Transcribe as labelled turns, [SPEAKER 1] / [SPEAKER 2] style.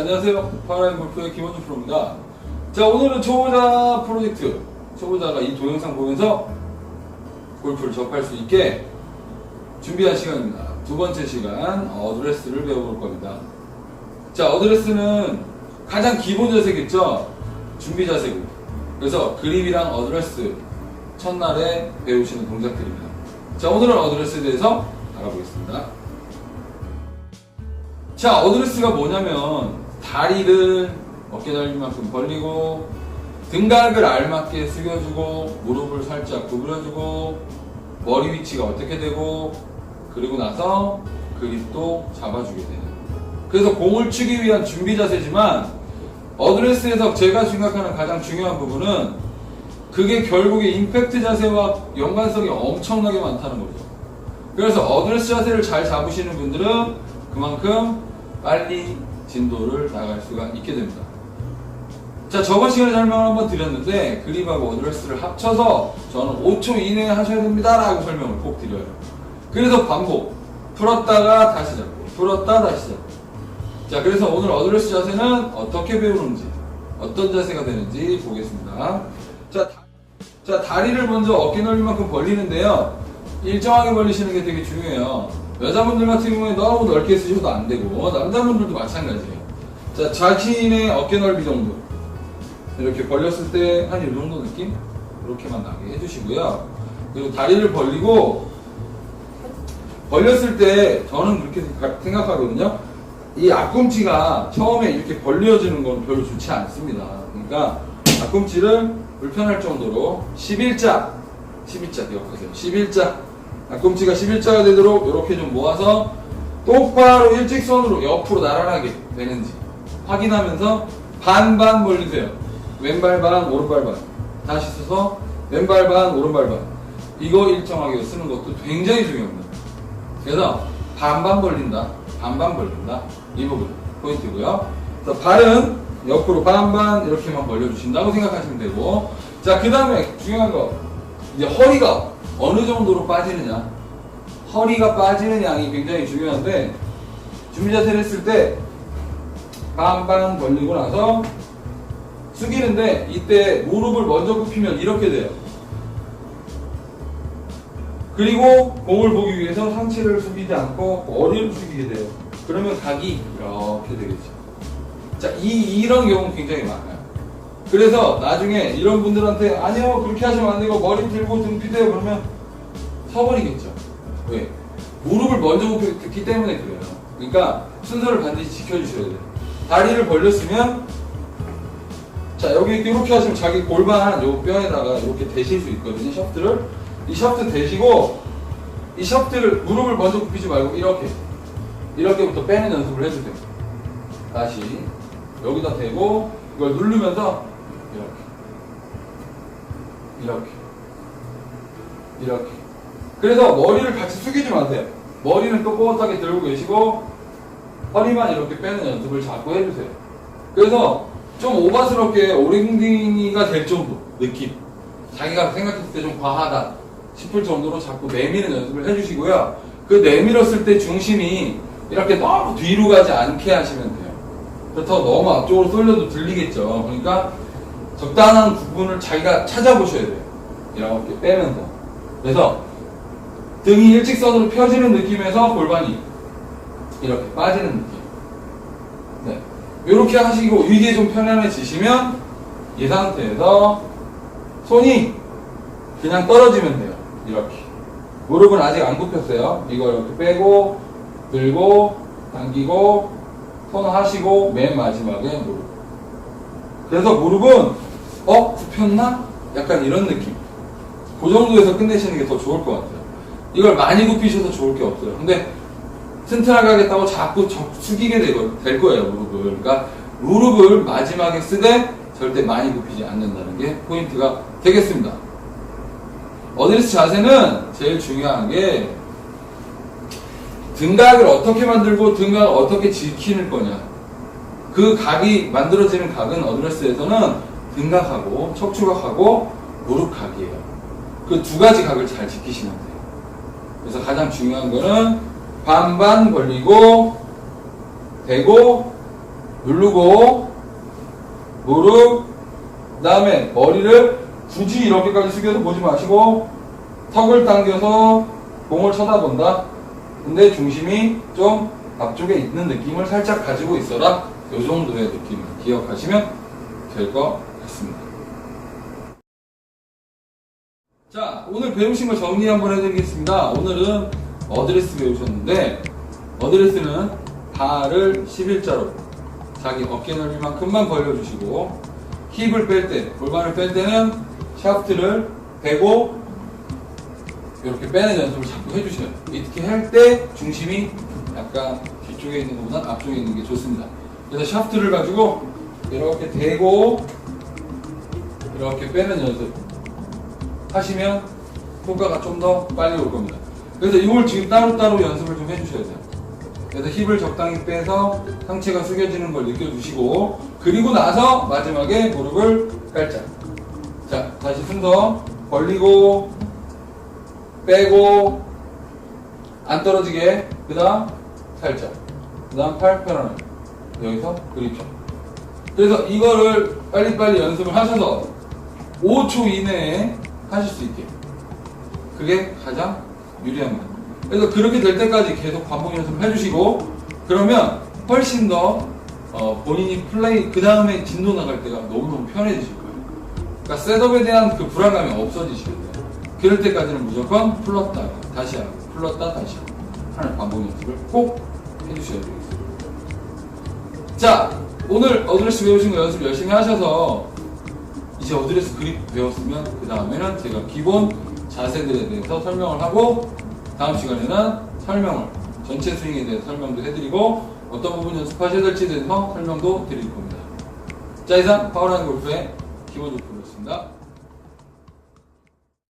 [SPEAKER 1] 안녕하세요. 파라인 골프의 김원준 프로입니다. 자, 오늘은 초보자 프로젝트. 초보자가 이 동영상 보면서 골프를 접할 수 있게 준비한 시간입니다. 두 번째 시간, 어드레스를 배워볼 겁니다. 자, 어드레스는 가장 기본 자세겠죠? 준비 자세고. 그래서 그립이랑 어드레스 첫날에 배우시는 동작들입니다. 자, 오늘은 어드레스에 대해서 알아보겠습니다. 자, 어드레스가 뭐냐면 다리를 어깨 넓이만큼 벌리고 등각을 알맞게 숙여주고 무릎을 살짝 구부려주고 머리 위치가 어떻게 되고 그리고 나서 그립도 잡아주게 되는 그래서 공을 치기 위한 준비 자세지만 어드레스에서 제가 생각하는 가장 중요한 부분은 그게 결국에 임팩트 자세와 연관성이 엄청나게 많다는 거죠. 그래서 어드레스 자세를 잘 잡으시는 분들은 그만큼 빨리 진도를 나갈 수가 있게 됩니다. 자, 저번 시간에 설명을 한번 드렸는데 그립하고 어드레스를 합쳐서 저는 5초 이내에 하셔야 됩니다 라고 설명을 꼭 드려요. 그래서 반복. 풀었다가 다시 잡고, 풀었다 다시 잡고. 자, 그래서 오늘 어드레스 자세는 어떻게 배우는지, 어떤 자세가 되는지 보겠습니다. 자, 다- 자, 다리를 먼저 어깨 넓이만큼 벌리는데요. 일정하게 벌리시는 게 되게 중요해요. 여자분들 같은 경우에 너무 넓게 쓰셔도 안 되고, 남자분들도 마찬가지예요. 자, 자신의 어깨 넓이 정도. 이렇게 벌렸을 때 한 이 정도 느낌? 이렇게만 나게 해주시고요. 그리고 다리를 벌리고, 벌렸을 때 저는 그렇게 생각- 생각하거든요. 이 앞꿈치가 처음에 이렇게 벌려지는 건 별로 좋지 않습니다. 그러니까 앞꿈치를 불편할 정도로 11자, 11자 기억하세요. 11자. 앞꿈치가 11자가 되도록 이렇게 좀 모아서 똑바로 일직선으로 옆으로 나란하게 되는지 확인하면서 반반 벌리세요. 왼발 반, 오른발 반. 다시 써서 왼발 반, 오른발 반. 이거 일정하게 쓰는 것도 굉장히 중요합니다. 그래서 반반 벌린다, 반반 벌린다 이 부분 포인트고요. 그래서 발은 옆으로 반반 이렇게만 벌려주신다고 생각하시면 되고, 자 그 다음에 중요한 거 이제 허리가 어느 정도로 빠지느냐, 허리가 빠지는 양이 굉장히 중요한데 준비 자세를 했을 때 반반 벌리고 나서 숙이는데 이때 무릎을 먼저 굽히면 이렇게 돼요. 그리고 공을 보기 위해서 상체를 숙이지 않고 머리를 숙이게 돼요. 그러면 각이 이렇게 되겠죠. 자, 이, 이런 경우는 굉장히 많아요. 그래서 나중에 이런 분들한테 아니요, 그렇게 하시면 안 되고 머리 들고 등 피대요. 그러면 서버리겠죠. 왜? 무릎을 먼저 굽혔기 때문에 그래요. 그러니까 순서를 반드시 지켜주셔야 돼요. 다리를 벌렸으면 자, 여기 이렇게 하시면 자기 골반 요 뼈에다가 이렇게 대실 수 있거든요, 셔프트를. 이 셔프트 대시고, 이 셔프트를, 무릎을 먼저 굽히지 말고, 이렇게. 이렇게부터 빼는 연습을 해주세요. 다시. 여기다 대고, 이걸 누르면서, 이렇게. 이렇게. 이렇게. 그래서 머리를 같이 숙이지 마세요. 머리는 꼿꼿하게 들고 계시고, 허리만 이렇게 빼는 연습을 자꾸 해주세요. 그래서 좀 오바스럽게 오링딩이가 될 정도 느낌 자기가 생각했을 때 좀 과하다 싶을 정도로 자꾸 내미는 연습을 해주시고요 그 내밀었을 때 중심이 이렇게 너무 뒤로 가지 않게 하시면 돼요 그렇다고 너무 앞쪽으로 쏠려도 들리겠죠 그러니까 적당한 부분을 자기가 찾아보셔야 돼요 이렇게 빼면서 그래서 등이 일직선으로 펴지는 느낌에서 골반이 이렇게 빠지는 느낌 네. 이렇게 하시고 이게 좀 편안해지시면 이 상태에서 손이 그냥 떨어지면 돼요. 이렇게. 무릎은 아직 안 굽혔어요. 이거 이렇게 빼고 들고 당기고 손 하시고 맨 마지막에 무릎. 그래서 무릎은 어 굽혔나? 약간 이런 느낌. 그 정도에서 끝내시는 게 더 좋을 것 같아요. 이걸 많이 굽히셔도 좋을 게 없어요. 근데 튼튼하게 하겠다고 자꾸 적- 숙이게 될 거예요, 무릎을. 그러니까 무릎을 마지막에 쓰되 절대 많이 굽히지 않는다는 게 포인트가 되겠습니다. 어드레스 자세는 제일 중요한 게 등각을 어떻게 만들고 등각을 어떻게 지키는 거냐. 그 각이 만들어지는 각은 어드레스에서는 등각하고 척추각하고 무릎각이에요. 그 두 가지 각을 잘 지키시면 돼요. 그래서 가장 중요한 거는 반반 벌리고 대고 누르고 무릎 그 다음에 머리를 굳이 이렇게까지 숙여서 보지 마시고 턱을 당겨서 공을 쳐다본다 근데 중심이 좀 앞쪽에 있는 느낌을 살짝 가지고 있어라 이 정도의 느낌을 기억하시면 될 것 같습니다 자 오늘 배우신 거 정리 한번 해드리겠습니다 오늘은 어드레스 배우셨는데 어드레스는 발을 11자로 자기 어깨 넓이만큼만 벌려주시고 힙을 뺄 때, 골반을 뺄 때는 샤프트를 대고 이렇게 빼는 연습을 자꾸 해주셔요. 이렇게 할 때 중심이 약간 뒤쪽에 있는 것보다 앞쪽에 있는 게 좋습니다. 그래서 샤프트를 가지고 이렇게 대고 이렇게 빼는 연습 하시면 효과가 좀 더 빨리 올 겁니다. 그래서 이걸 지금 따로따로 연습을 좀 해주셔야 돼요. 그래서 힙을 적당히 빼서 상체가 숙여지는 걸 느껴주시고 그리고 나서 마지막에 무릎을 깔짝 자 다시 순서 벌리고 빼고 안 떨어지게 그 다음 살짝 그 다음 팔 편안하게 여기서 그립죠 그래서 이거를 빨리빨리 연습을 하셔서 5초 이내에 하실 수 있게 그게 가장 거예요. 그래서 그렇게 될 때까지 계속 반복 연습을 해주시고 그러면 훨씬 더 어, 본인이 플레이 그 다음에 진도 나갈 때가 너무너무 편해지실 거예요. 그러니까 셋업에 대한 그 불안감이 없어지시거든요. 그럴 때까지는 무조건 풀렀다 다시 하고 풀렀다 다시 하고 하는 반복 연습을 꼭 해주셔야 되겠습니다. 자 오늘 어드레스 배우신 거 연습 열심히 하셔서 이 제 어드레스 그립 배웠으면 그 다음에는 제가 기본 자세들에 대해서 설명을 하고 다음 시간에는 설명을 전체 스윙에 대해서 설명도 해드리고 어떤 부분 연습하셔야 될지에 대해서 설명도 드릴 겁니다. 자 이상 파워라인 골프의 기본 조프였습니다.